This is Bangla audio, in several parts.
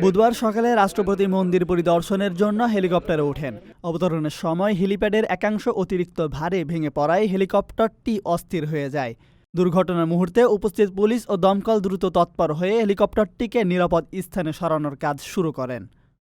বুধবার সকালে রাষ্ট্রপতি মন্দির পরিদর্শনের জন্য হেলিকপ্টারে ওঠেন। অবতরণের সময় হেলিপ্যাডের একাংশ অতিরিক্ত ভারে ভেঙে পড়ায় হেলিকপ্টারটি অস্থির হয়ে যায়। দুর্ঘটনার মুহূর্তে উপস্থিত পুলিশ ও দমকল দ্রুত তৎপর হয়ে হেলিকপ্টারটিকে নিরাপদ স্থানে সরানোর কাজ শুরু করেন।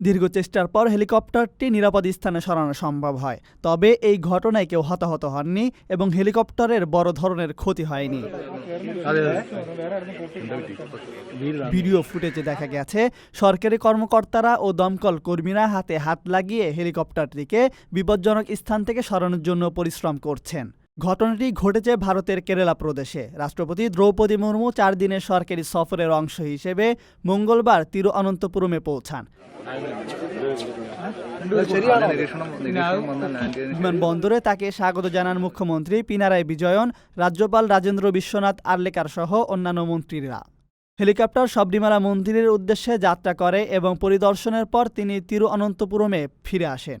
দীর্ঘ চেষ্টার পর হেলিকপ্টারটি নিরাপদ স্থানে সরানো সম্ভব হয়। তবে এই ঘটনায় কেউ হতাহত হননি এবং হেলিকপ্টারের বড় ধরনের ক্ষতি হয়নি। ভিডিও ফুটেজে দেখা গেছে, সরকারি কর্মকর্তারা ও দমকল কর্মীরা হাতে হাত লাগিয়ে হেলিকপ্টারটিকে বিপজ্জনক স্থান থেকে সরানোর জন্য পরিশ্রম করছেন। ঘটনাটি ঘটেছে ভারতের কেরালা প্রদেশে। রাষ্ট্রপতি দ্রৌপদী মুর্মু চার দিনের সরকারি সফরের অংশ হিসেবে মঙ্গলবার তিরুঅনন্তপুরমে পৌঁছান। বিমানবন্দরে তাকে স্বাগত জানান মুখ্যমন্ত্রী পিনারায় বিজয়ন, রাজ্যপাল রাজেন্দ্র বিশ্বনাথ আর্লেকার সহ অন্যান্য মন্ত্রীরা। হেলিকপ্টার শবরিমালা মন্দিরের উদ্দেশ্যে যাত্রা করে এবং পরিদর্শনের পর তিনি তিরুঅনন্তপুরমে ফিরে আসেন।